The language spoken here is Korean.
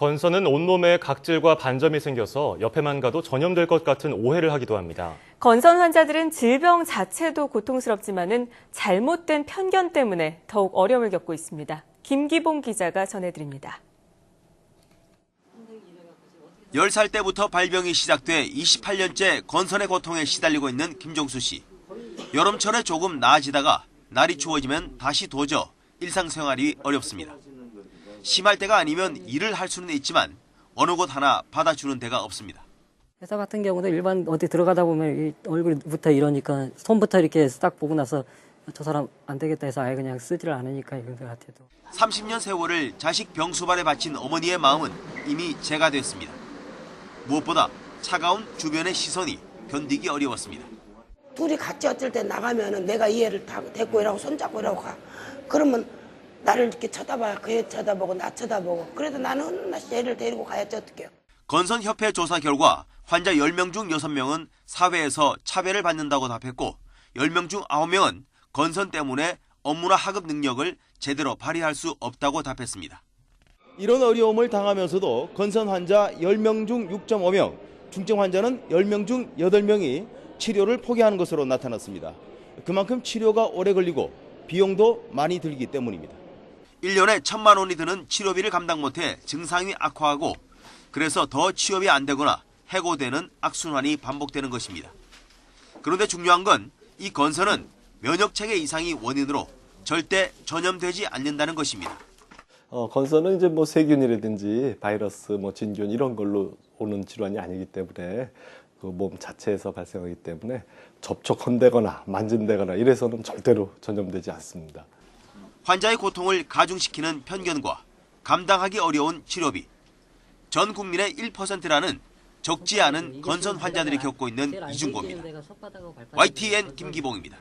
건선은 온몸에 각질과 반점이 생겨서 옆에만 가도 전염될 것 같은 오해를 하기도 합니다. 건선 환자들은 질병 자체도 고통스럽지만은 잘못된 편견 때문에 더욱 어려움을 겪고 있습니다. 김기봉 기자가 전해드립니다. 10살 때부터 발병이 시작돼 28년째 건선의 고통에 시달리고 있는 김종수 씨. 여름철에 조금 나아지다가 날이 추워지면 다시 도저 일상생활이 어렵습니다. 심할 때가 아니면 일을 할 수는 있지만 어느 곳 하나 받아주는 데가 없습니다. 회사 같은 경우도 일반 어디 들어가다 보면 이 얼굴부터 이러니까 손부터 이렇게 딱 보고 나서 저 사람 안 되겠다 해서 아예 그냥 쓰지를 않으니까 이런 것 같아도. 30년 세월을 자식 병수발에 바친 어머니의 마음은 이미 재가 됐습니다. 무엇보다 차가운 주변의 시선이 견디기 어려웠습니다. 둘이 같이 어쩔 때 나가면은 내가 이 애를 다 데리고 이라고 손잡고 이라고 가. 그러면 나를 이렇게 쳐다봐. 그 애 쳐다보고 나 쳐다보고. 그래도 나는 나 애를 데리고 가야지 어떡해요. 건선협회 조사 결과 환자 10명 중 6명은 사회에서 차별을 받는다고 답했고 10명 중 9명은 건선 때문에 업무나 하급 능력을 제대로 발휘할 수 없다고 답했습니다. 이런 어려움을 당하면서도 건선 환자 10명 중 6.5명, 중증 환자는 10명 중 8명이 치료를 포기하는 것으로 나타났습니다. 그만큼 치료가 오래 걸리고 비용도 많이 들기 때문입니다. 1년에 천만 원이 드는 치료비를 감당 못해 증상이 악화하고 그래서 더 취업이 안 되거나 해고되는 악순환이 반복되는 것입니다. 그런데 중요한 건 이 건선은 면역체계 이상이 원인으로 절대 전염되지 않는다는 것입니다. 어, 건선은 이제 뭐 세균이라든지 바이러스, 뭐 진균 이런 걸로 오는 질환이 아니기 때문에 그 몸 자체에서 발생하기 때문에 접촉한다거나 만진다거나 이래서는 절대로 전염되지 않습니다. 환자의 고통을 가중시키는 편견과 감당하기 어려운 치료비. 전 국민의 1%라는 적지 않은 건선 환자들이 겪고 있는 이중고입니다. YTN 김기봉입니다.